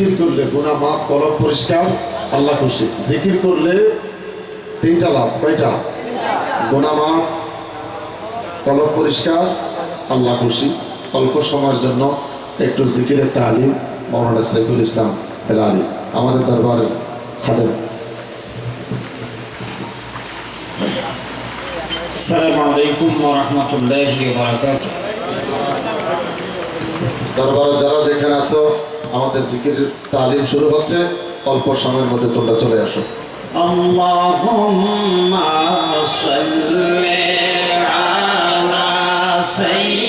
জিকির করলে গুণা মাপ কলম পরিষ্কার আল্লাহ খুশি। জিকির করলে তিনটা লাভ কয়টা? গুণা মাপ কলম পরিষ্কার আল্লাহ খুশি। অল্প সময়ের জন্য একটু জিকিরের তালিম মহানা সাইফুল ইসলাম হেলালি আমাদের দরবারে খাদেম। যারা যেখানে আছো আমাদের জিকিরের তালিম শুরু হচ্ছে অল্প সময়ের মধ্যে তোমরা চলে আসো اللهم صل على سيدنا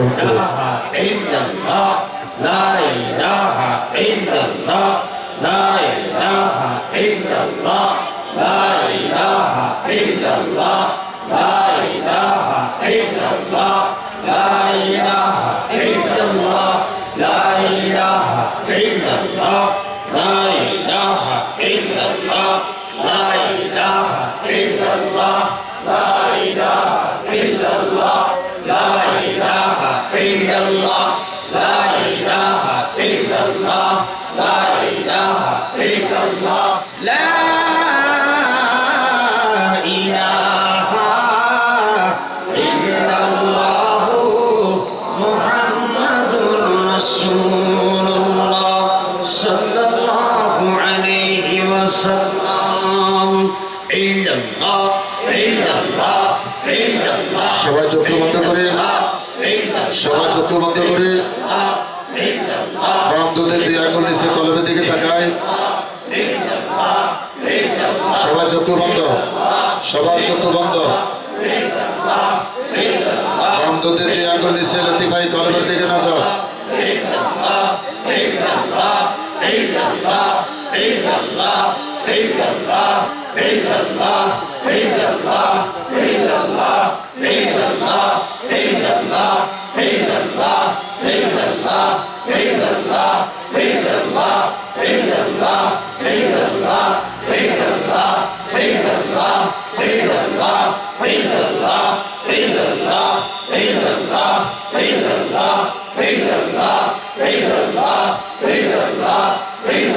Çok আল্লাহ সবার চোখ বন্ধ। ভাই কলমের দিকে না যাও He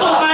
তোমায়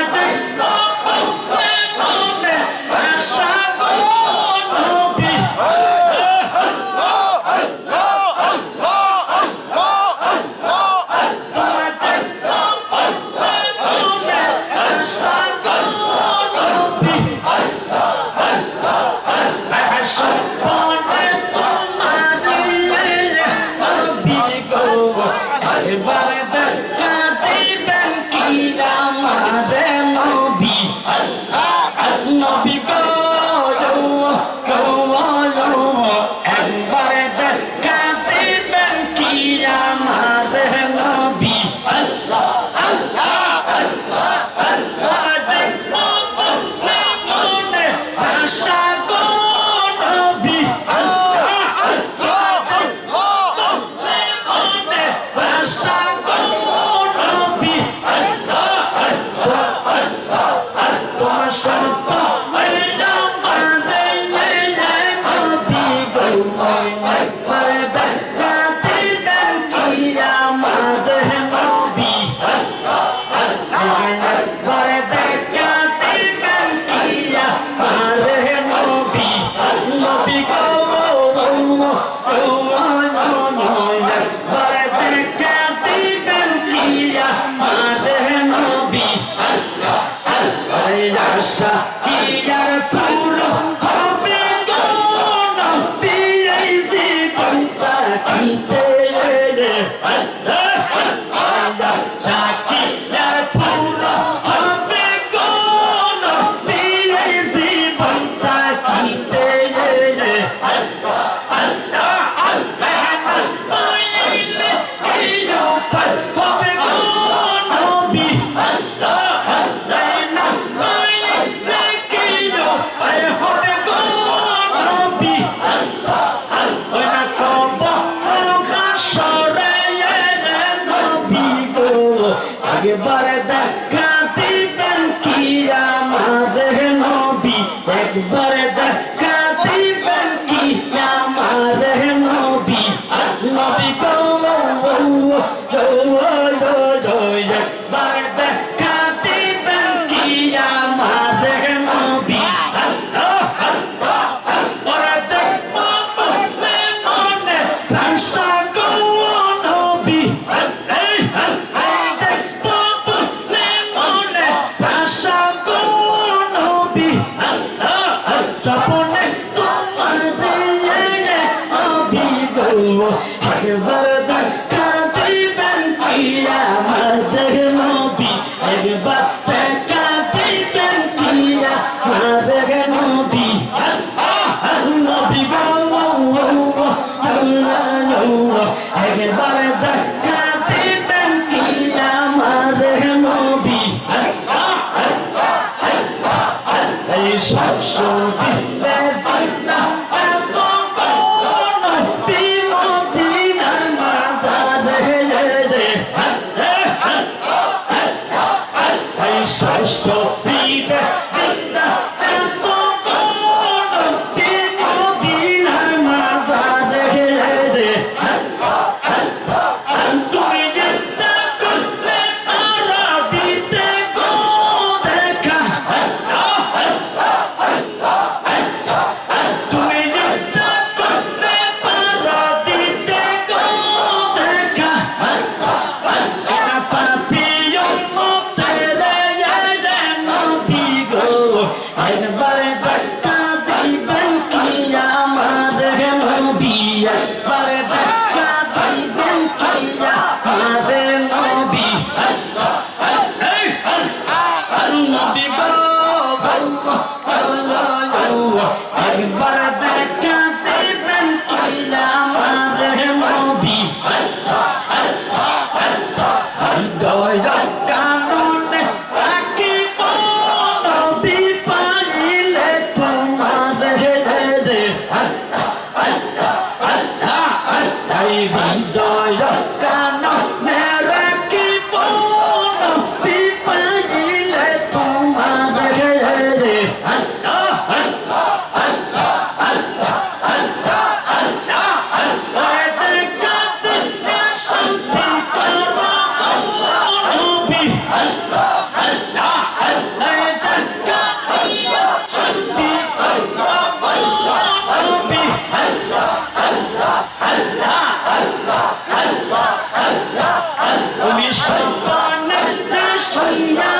একবারে দেখা দিবেন কি আমাদের নবী একবারে শাশ্বতী 哎呀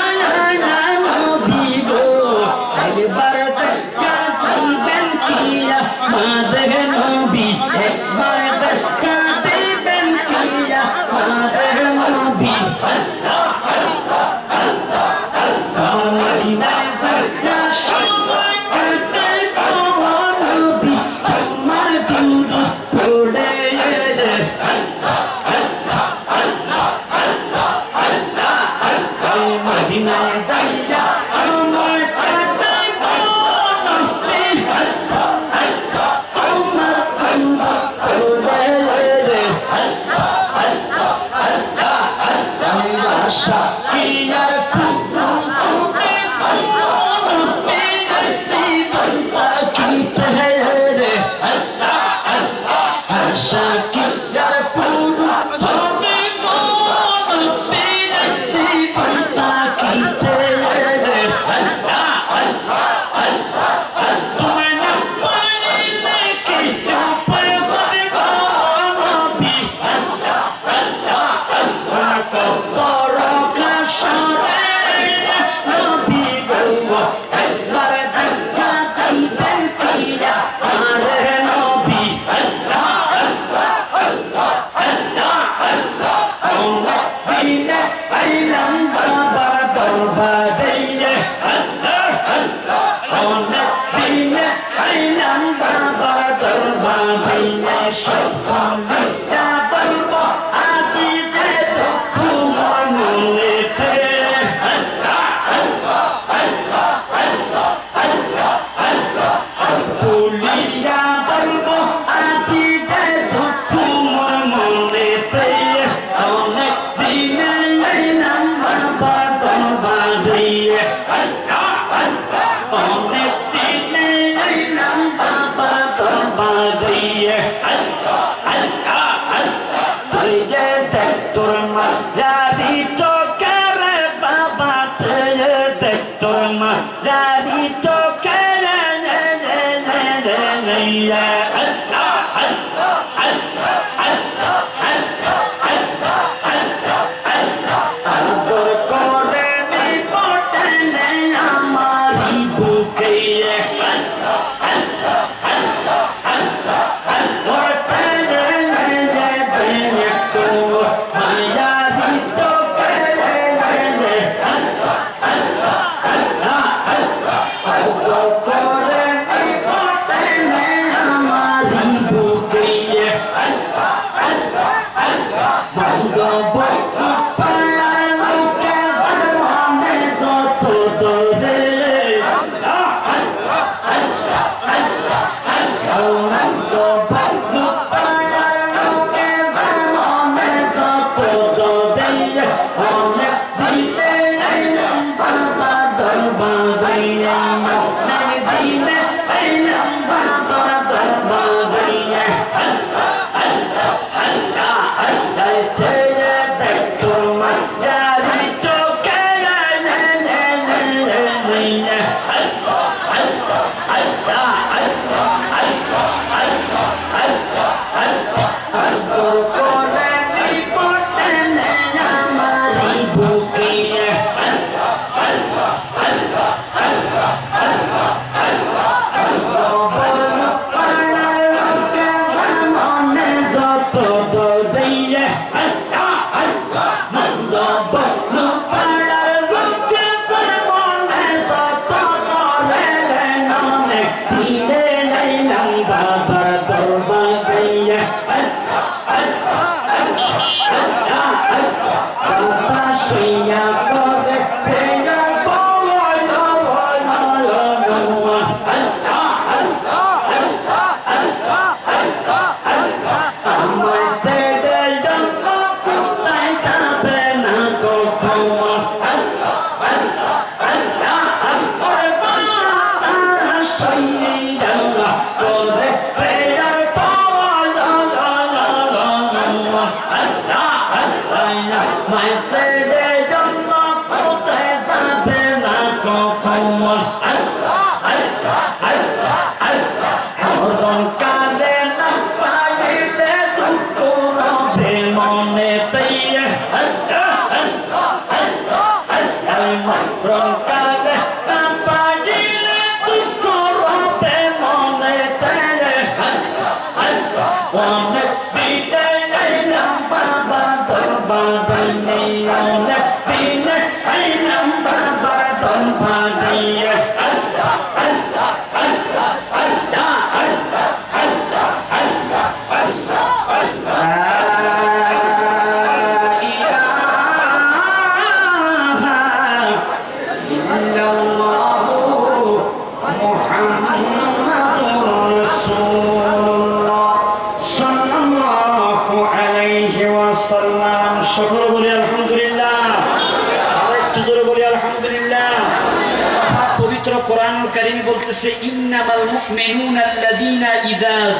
মনে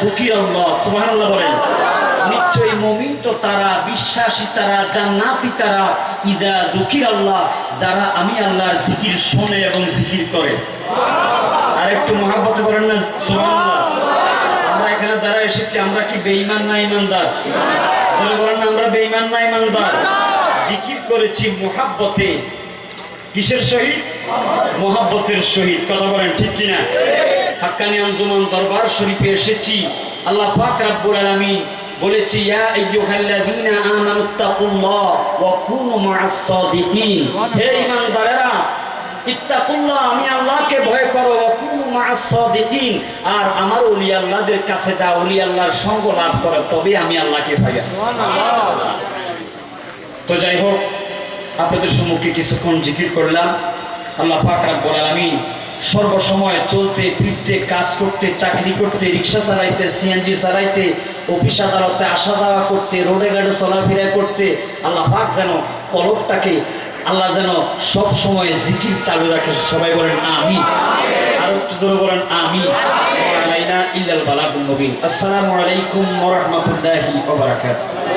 ইযা যুকিরাল্লাহ সুবহানাল্লাহ বলেন। নিশ্চয়ই মুমিন তো তারা বিশ্বাসী, তারা জান্নাতি, তারা ইযা যুকিরাল্লাহ যারা আমি আল্লাহর জিকির শোনে এবং জিকির করে। আর একটু মহাব্বত করেন না, সুবহানাল্লাহ। আমরা এখানে যারা এসেছি, আমরা কি বেঈমান না ইমানদার বলেন না, আমরা বেঈমান না ইমানদার জিকির করেছি মুহাব্বতে। কিসের সহিত? মোহাব্বতের সহিত। কথা বলেন ঠিক কিনা? হাক্কানি আঞ্জুমান দরবার শরীফে এসেছি। আল্লাহ পাক রাব্বুল আলামিন বলেছি, ইয়া আইয়ুহাল্লাযীনা আমানুত্তাকুল্লাহ ওয়া কুনু মা'আস সাদিকিন। হে ঈমানদারেরা, ইত্তাকুল্লাহ, আমি আল্লাহকে ভয় করো, ওয়া কুনু মা'আস সাদিকিন। আর আমার ওলি আল্লাহদের কাছে যা ওলি আল্লাহর সঙ্গ লাভ করে তবে আমি আল্লাহকে ভয় তো যাই হোক, আপনাদের সম্মুখে কিছুক্ষণ জিকির করলাম। আল্লাহ পাক রাব্বুল আলামিন সর্বসময় চলতে, ফিরতে, কাজ করতে, চাকরি করতে, রিক্সা চালাইতে সিএনজি চালাইতে, অফিস আদালতে আসা যাওয়া করতে, রোডে গাড়ি চলাফেরা করতে, আল্লাহ পাক যেন কলকটাকে আল্লাহ যেন সব সময় জিকির চালু রাখে। সবাই বলেন আমি আর একটু জোরে বলেন আমি ইল্লাল বালাগুল মুবিন। আসসালামু আলাইকুম ওয়া রাহমাতুল্লাহি ওয়া বারাকাতুহু।